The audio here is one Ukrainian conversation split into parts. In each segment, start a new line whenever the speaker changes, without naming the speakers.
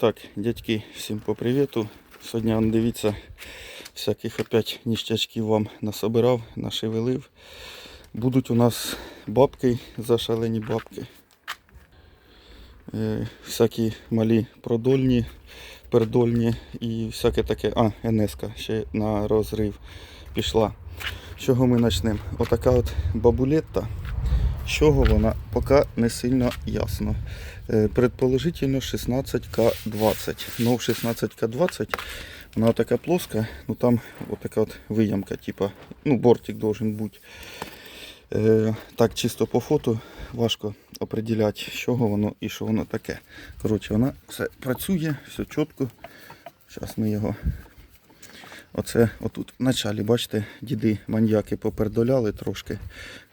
Так, дядьки, всім по привіту. Сьогодні дивіться, всяких опять ніштячків вам насобирав, нашевелив. Будуть у нас бабки, зашалені бабки. Е, всякі малі продольні, пердольні і всяке таке. А, НСК ще на розрив пішла. Чого ми почнемо? Отака от бабулетта. Чого вона поки не сильно ясно. Е, Предположительно 16К20. Ну, 16К20 вона така плоска, ну там вот така от виямка, типа, ну, бортик должен бути. Е, так, чисто по фото важко определяти, з чого воно і що воно таке. Коротше, вона все працює, все чітко. Зараз ми його. Оце отут в началі, бачите, діди маньяки попердоляли трошки.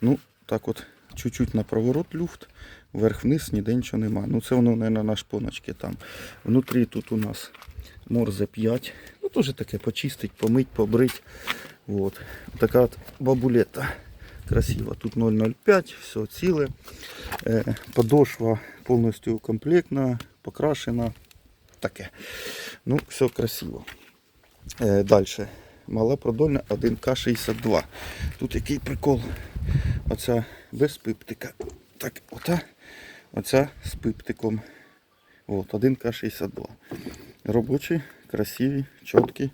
Ну, так от, чуть-чуть на проворот люфт, вверх-вниз ніде нічого нема. Ну це воно, мабуть, на шпоночки там. Внутрі тут у нас морзе 5. Ну, теж таке почистить, помить, побрить. Вот. Така от бабулета. Красиво. Тут 0,05, все ціле. Е, подошва повністю комплектна, покрашена. Таке. Ну, все красиво. Е, Далі. Мала продольна 1К62. Тут який прикол. Оця без пиптика. Так, ота, оця з пиптиком. От, 1К62. Робочі, красиві, чіткі.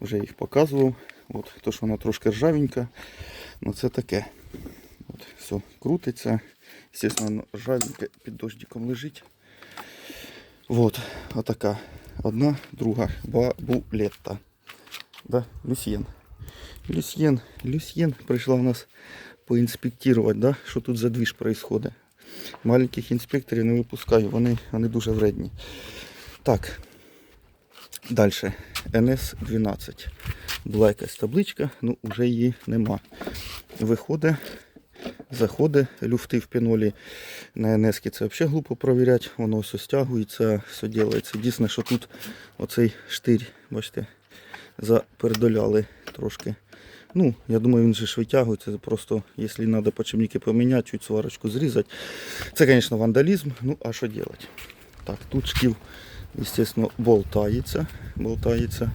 Вже їх показував. От, то, що вона трошки ржавенька. Ну це таке. От, все, крутиться. Звісно, воно ржавеньке під дождиком лежить. Вот, отака. Одна, друга бабулетта. Да, Люсьєн. Люсьєн, Люсьєн прийшла у нас поінспектувати, да, що тут за двіж происходит. Маленьких інспекторів не випускаю, вони, вони дуже вредні. Так. Далі. НС-12. Була якась табличка, ну вже її нема. Виходить, заходить, люфти в пінолі на НС це взагалі глупо провіряти, воно все стягується, все робиться. Дійсно, що тут оцей штирь, бачите, запередоляли трошки. Ну, я думаю, він же ж витягується. Просто, якщо треба почемники поміняти, чуть сварочку зрізати. Це, звісно, вандалізм. Ну, а що робити? Так, тут шків, звісно, болтається. болтається.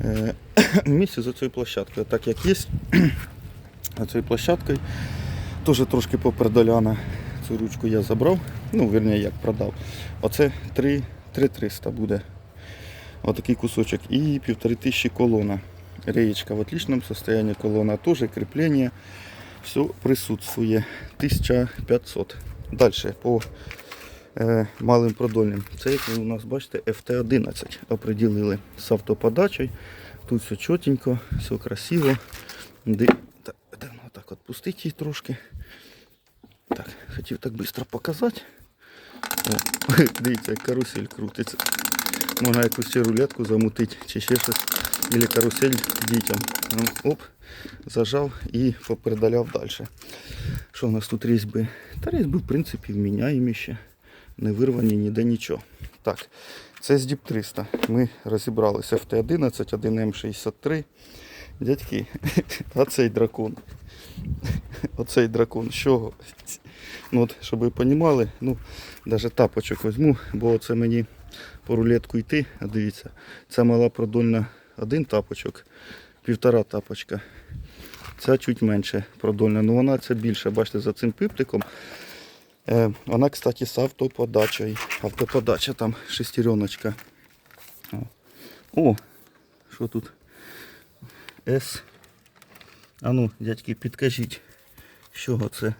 Е, Місце за цією площадкою, так як є, цією площадкою теж трошки попердоляна. Цю ручку я забрав, ну, вірніше, як продав. Оце 3 3300 буде. Отакий кусочок. І 1500 колона. Реечка в отличном состоянии, колона тоже, крепление. Все присутствує. 1500. Дальше по е, малим продольним. Це як у нас бачите FT11 оприділили з автоподачею. Тут все чотенько, все красиво. Ди... Так, так, ну, так от пустить її трошки. Так, хотів так швидко показати. О, дивіться, як карусель крутиться. Можна якусь рулетку замутити, чи ще щось. Или карусель дітям. Ну, Оп, зажав і попередаляв далі. Що у нас тут різьби? Та різьби, в принципі, вміняємі ще. Не вирвані ніде нічого. Так, це з Діп 300. Ми розібралися в Т-11, 1М63. Дядьки, оцей дракон. Оцей дракон. Чого? Ну, от, щоб ви розуміли, ну, навіть тапочок візьму, бо це мені по рулетку йти, а дивіться, це мала продольна один тапочок, півтора тапочка. Ця чуть менше продольна, ну вона це більше, бачите, за цим пиптиком. Е, вона, кстати, з автоподачею. Автоподача там шестереночка. О, що тут? С. А ну, дядьки, підкажіть, чого це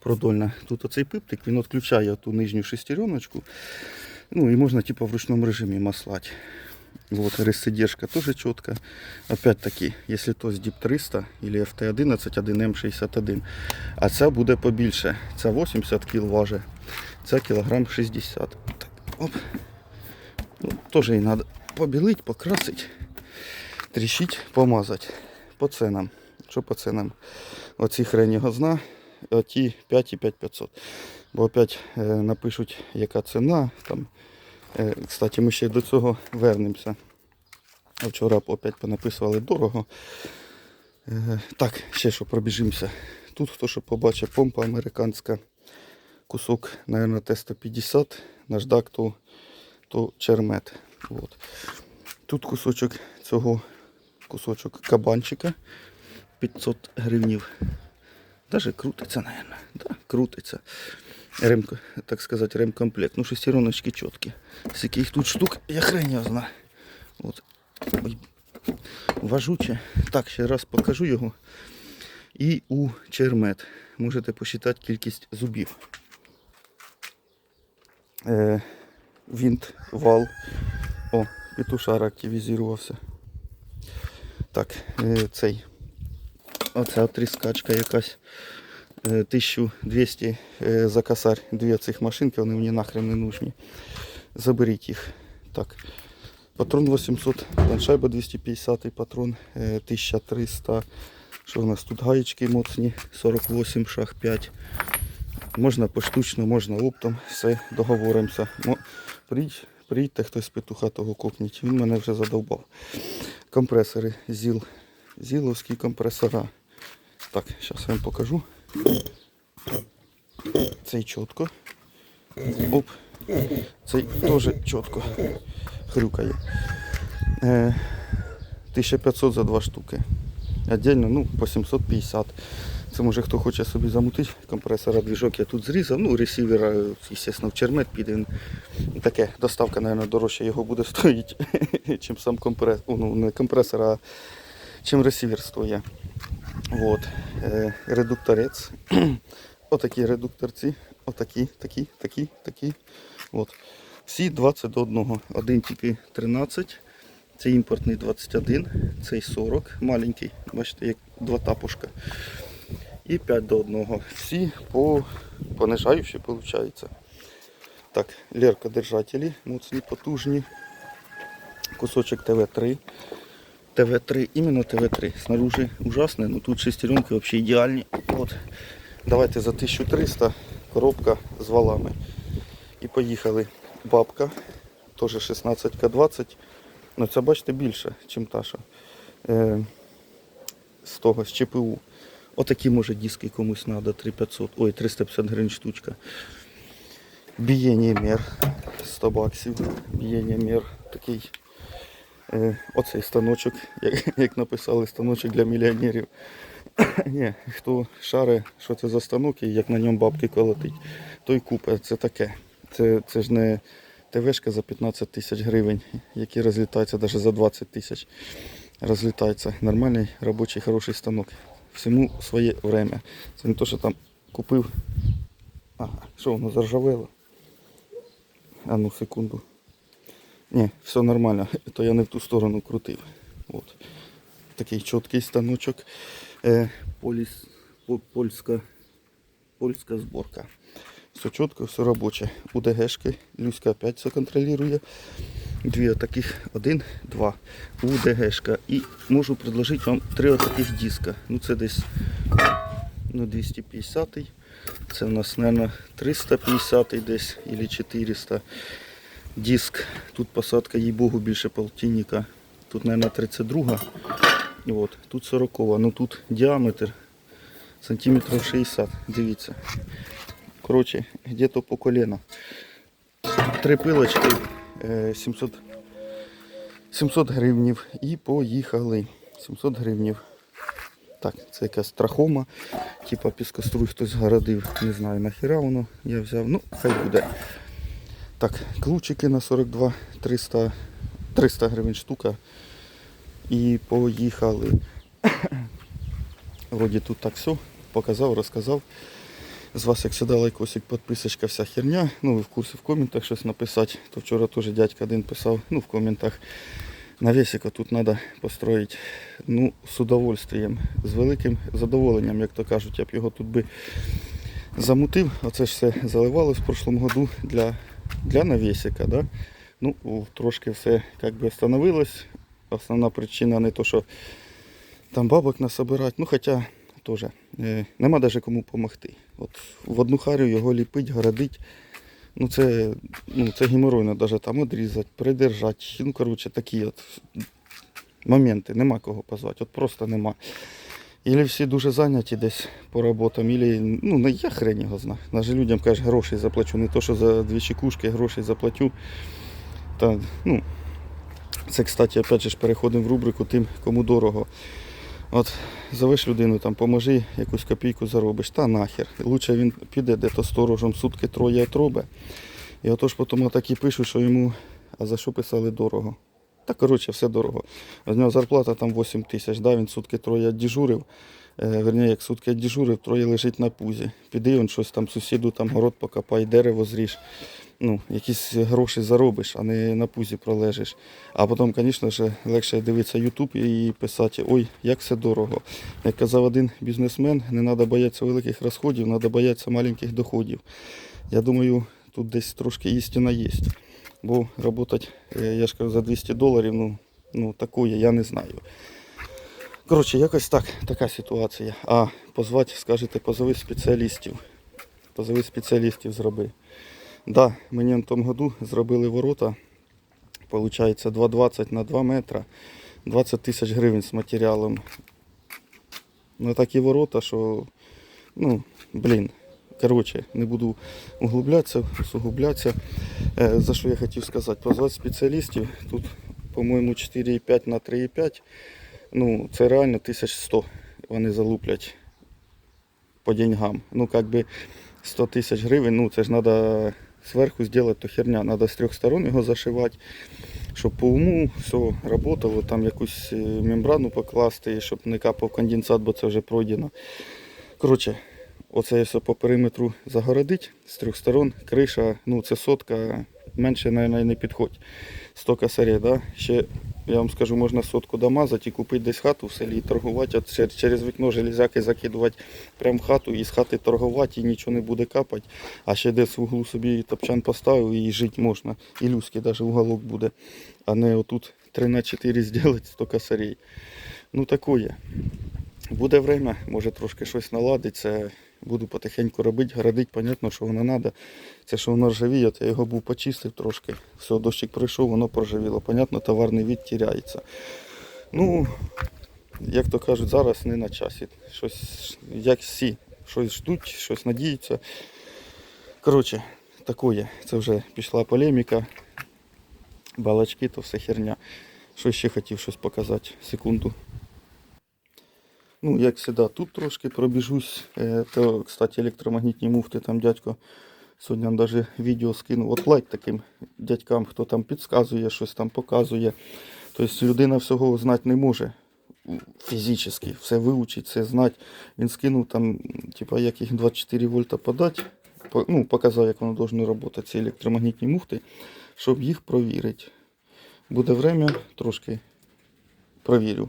продольна. Тут оцей пиптик, він відключає ту нижню шестереночку. Ну и можно типа в ручном режиме маслать. Вот, рассидержка тоже четко. Опять-таки, если то з DIP 300 или FT11, 1M61. А ця буде побільше. Ця 80 кг важить. Ця кілограм 60. Так, оп. Ну, тоже її треба побілити, покрасити, тріщить, помазати. По ценам. Що по ценам? Оці хрені газна, оті 5 і 5500. Бо опять е, напишуть, яка ціна. Там, кстати, ми ще до цього вернемося. Вчора опять понаписували дорого. Е, так, ще що пробіжимося. Тут хто що побачив, помпа американська. Кусок, мабуть, Т-150. Наждак то то чермет. От. Тут кусочок цього кусочок кабанчика 500 гривнів. Даже крутиться, наверное. Да, крутиться. Рем, так сказати, ремкомплект. Ну, шестереночки чіткі. Скільки їх тут штук, я хрень його знаю. От. Ой. Важуче. Так, ще раз покажу його. І у чермет. Можете посчитати кількість зубів. Е, винт, вал. О, петушар активізувався. Так, е, цей. Оця тріскачка якась. Е, 1200 е, за косарь. Дві цих машинки, вони мені нахрен не нужні. Заберіть їх. Так. Патрон 800, планшайба 250 патрон, е, 1300. Що у нас тут гаєчки моцні, 48 шаг 5. Можна поштучно, можна оптом, все, договоримося. Мо- Приїдь, приїдьте хтось з петуха того купніть. Він мене вже задовбав. Компресори ЗІЛ. Зіловські компресора. Так, зараз я вам покажу. Цей чітко. Оп. Цей теж чітко хрюкає. Е, 1500 за два штуки. Отдельно, ну, по 750. Це може хто хоче собі замутити. Компресора двіжок я тут зрізав. Ну, ресівера, звісно, в чермет піде. Таке, доставка, мабуть, дорожче його буде стоїти, чим сам компресор. Ну, не компресор, а чим ресівер стоїть. Вот. Е, редукторець. Отакі редукторці. Отакі, такі, такі, такі. От. Всі 20 до 1. Один тільки 13. Це імпортний 21, цей 40, маленький, бачите, як два тапушка. І 5 до 1. Всі по понижаючі, виходить. Так, лерка держателі, моцні, потужні. Кусочок ТВ3. ТВ3, іменно ТВ3. Снаружи ужасне, але тут шестеренки взагалі ідеальні. От. Давайте за 1300 коробка з валами. І поїхали. Бабка, теж 16К20. Ну це бачите більше, ніж та що. Е, з того, з ЧПУ. Отакі може диски комусь треба, 3500, ой, 350 гривень штучка. Бієння мер 100 баксів. Бієння мер такий. Е, оцей станочок, як, як написали, станочок для мільйонерів. Ні, хто шаре, що це за станок і як на ньому бабки колотить, той купе. Це таке. Це, це ж не ТВшка за 15 тисяч гривень, які розлітаються навіть за 20 тисяч. Розлітається нормальний робочий хороший станок. Всьому своє время. Це не то, що там купив. Ага, що воно заржавело? А ну секунду. Ні, все нормально, то я не в ту сторону крутив. От. Такий чіткий станочок. Е, поліс, по- польська, польська зборка. Все чітко, все робоче. УДГшки. Люська опять все контролює. Дві таких, один, два. УДГшка. І можу предложити вам три отаких диска. Ну це десь ну, 250 Це у нас, мабуть, 350 десь, або 400 диск. Тут посадка, їй богу, більше полтинника. Тут, мабуть, 32. От, тут 40. Ну тут діаметр сантиметрів 60. Дивіться. Коротше, где-то по колено. Три пилочки е, 700, 700 гривнів. І поїхали. 700 гривнів. Так, це якась трахома. Типа піскоструй хтось згородив. Не знаю нахіра воно я взяв. Ну, хай буде. Так, ключики на 42, 300, 300 гривень штука. І поїхали. Вроді тут так все. Показав, розказав. З вас, як завжди, лайкосик, підписочка, вся херня. Ну, ви в курсі в коментах щось написати. То вчора теж дядька один писав, ну, в коментах. Навесика тут треба построїти ну, з удовольствием, з великим задоволенням, як то кажуть, я б його тут би замутив. Оце ж все заливалось в прошлому году для, для навесика. Да? Ну, трошки все як би остановилось. Основна причина не то, що там бабок насобирати, ну хоча теж е, нема навіть кому допомогти. От в одну харю його ліпить, городить. Ну це, ну, це геморойно навіть там одрізати, придержати. Ну, коротше, такі от моменти, нема кого позвати, от просто нема. Ілі всі дуже зайняті десь по роботам, ілі, ну, не я хрень його знаю. Навіть людям кажеш, грошей заплачу. Не то, що за дві чекушки грошей заплатю. Та, ну, це, кстати, опять же ж переходимо в рубрику тим, кому дорого. От зовеш людину, там, поможи, якусь копійку заробиш, та нахер. Лучше він піде де-то сторожем сутки троє отроби. І отож потім такі пишуть, що йому, а за що писали дорого. Та коротше, все дорого. З нього зарплата там 8 тисяч, да, він сутки троє дежурив. Е, верні, як сутки дежурив, троє лежить на пузі. Піди он щось там сусіду там город покопай, дерево зріж. Ну, якісь гроші заробиш, а не на пузі пролежиш. А потім, звісно ж, легше дивитися YouTube і писати, ой, як все дорого. Як казав один бізнесмен, не треба боятися великих розходів, треба боятися маленьких доходів. Я думаю, тут десь трошки істина є. Бо працювати, я ж кажу, за 200 доларів, ну, ну такое, я не знаю. Коротше, якось так, така ситуація. А позвати, скажете, позови спеціалістів. Позови спеціалістів зроби. Да, мені в тому году зробили ворота. Получається 2,20 на 2 метра. 20 тисяч гривень з матеріалом. Ну такі ворота, що, ну, блін. Коротше, не буду углублятися, усугублятися. Е, за що я хотів сказати? Позвати спеціалістів. Тут, по-моєму, 4,5 на 3,5. Ну, це реально 1100 вони залуплять по деньгам. Ну, как би 100 тисяч гривень, ну це ж треба зверху зробити то херня. Треба з трьох сторон його зашивати, щоб по уму все працювало, там якусь е, мембрану покласти, щоб не капав конденсат, бо це вже пройдено. Коротше, оце все по периметру загородить з трьох сторон. Криша, ну це сотка, менше, мабуть, не підходь. 100 косарей, да? Ще, я вам скажу, можна сотку домазати і купити десь хату в селі і торгувати, чер- через вікно железяки закидувати прямо в хату і з хати торгувати, і нічого не буде капати. А ще десь в углу собі топчан поставив і жити можна. І люськи навіть уголок буде. А не отут 3 на 4 зробити 100 косарей. Ну такое. Буде время, може трошки щось наладиться. Буду потихеньку робити, городити, понятно, що воно треба. Це що воно ржавіє, я його був почистив трошки. Все, дощик пройшов, воно прожавіло. Понятно, товарний від тіряється. Ну, як то кажуть, зараз не на часі. Щось, як всі, щось ждуть, щось надіються. Коротше, такое. Це вже пішла полеміка. Балачки, то все херня. Що ще хотів щось показати? Секунду. Ну, як завжди, тут трошки пробіжусь. Е, То, кстати, електромагнітні муфти там дядько сьогодні даже відео скинув. От лайк таким дядькам, хто там підказує, щось там показує. Тобто людина всього знати не може фізично, все вивчить, все знати. Він скинув там, типа, як їх 24 вольта подати. Ну, показав, як воно повинно працювати, ці електромагнітні муфти, щоб їх провірити. Буде время, трошки провірю.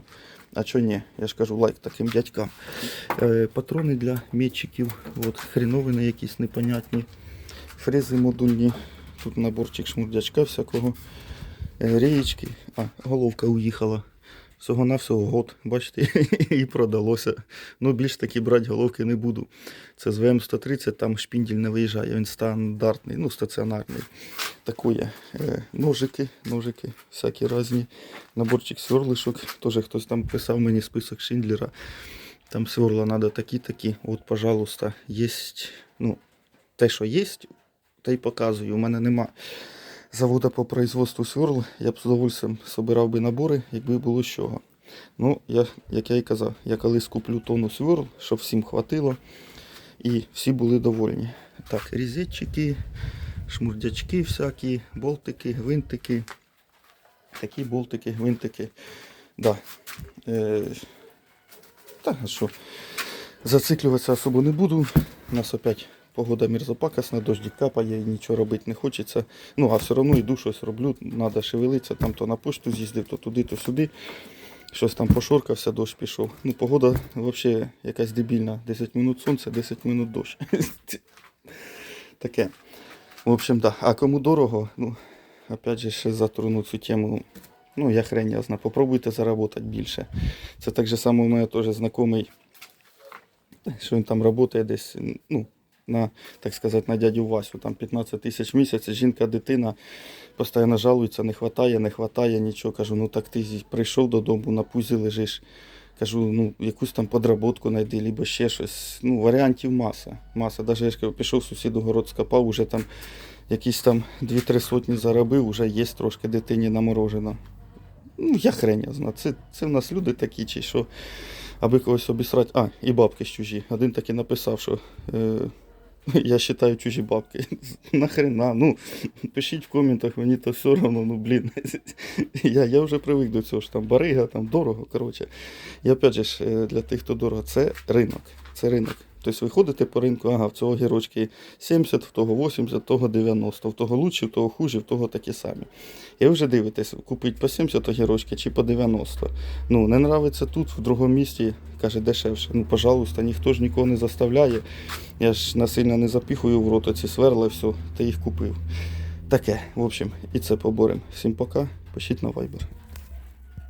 А чо ні? Я ж кажу лайк таким дядькам. Е, патрони для метчиків, от, хріновини якісь непонятні. Фрези модульні. Тут наборчик шмурдячка всякого. Е, рієчки. А, головка уїхала. Всього на всього год, бачите, і продалося. Ну, більш таки брати головки не буду. Це з ВМ-130, там шпіндель не виїжджає, він стандартний, ну, стаціонарний. Такое. Е, ножики, ножики, всякі різні. Наборчик сверлишок. Теж хтось там писав мені список Шиндлера. Там сверла треба такі-такі. От, пожалуйста, є. Ну, те, що є, те й показую. У мене нема заводу по производству сверл. Я б з удовольствием собирав би набори, якби було з чого. Ну, я, як я і казав, я колись куплю тонну сверл, щоб всім хватило. І всі були довольні. Так, різетчики, шмурдячки всякі, болтики, гвинтики. Такі болтики, гвинтики. Да. Е, так, що? Зациклюватися особо не буду. У нас опять погода мерзопакосна, дождик капає, нічого робити не хочеться. Ну, а все одно йду щось роблю, треба шевелитися, там то на пошту з'їздив, то туди, то сюди. Щось там пошоркався, дощ пішов. Ну, погода взагалі якась дебільна. 10 минут сонце, 10 минут дощ. Таке. В общем, да. А кому дорого, ну, опять же, ще затрону цю тему. Ну, я хрень ясна. Попробуйте заработати більше. Це так же само у мене теж знайомий, що він там працює десь, ну, на, так сказати, на дядю Васю, там 15 тисяч в місяць, жінка, дитина постійно жалується, не хватає, не хватає нічого. Кажу, ну так ти прийшов додому, на пузі лежиш. Кажу, ну якусь там подработку знайди, либо ще щось. Ну, варіантів маса. Маса. Даже я ж кажу, пішов сусіду город скопав, уже там якісь там 2-3 сотні заробив, вже є трошки дитині наморожено. Ну, я хрень знаю. Це, це в нас люди такі, чи що, аби когось обісрати. А, і бабки ж чужі. Один таки написав, що е, я вважаю чужі бабки. Нахрена, ну, пишіть в коментах, мені то все одно, ну блін. я, я вже привик до цього, що там барига, там дорого. Коротше. І опять же, е, для тих, хто дорого, це ринок. Це ринок. Тобто ви ходите по ринку, ага, в цього гірочки 70, в того 80, в того 90, в того лучше, в того хуже, в того такі самі. І ви вже дивитесь, купить по 70 огірочки чи по 90. Ну, не нравиться тут, в другому місті, каже, дешевше. Ну, пожалуйста, ніхто ж нікого не заставляє. Я ж насильно не запіхую в рот оці сверла, все, ти їх купив. Таке, в общем, і це поборем. Всім пока, пишіть на Viber.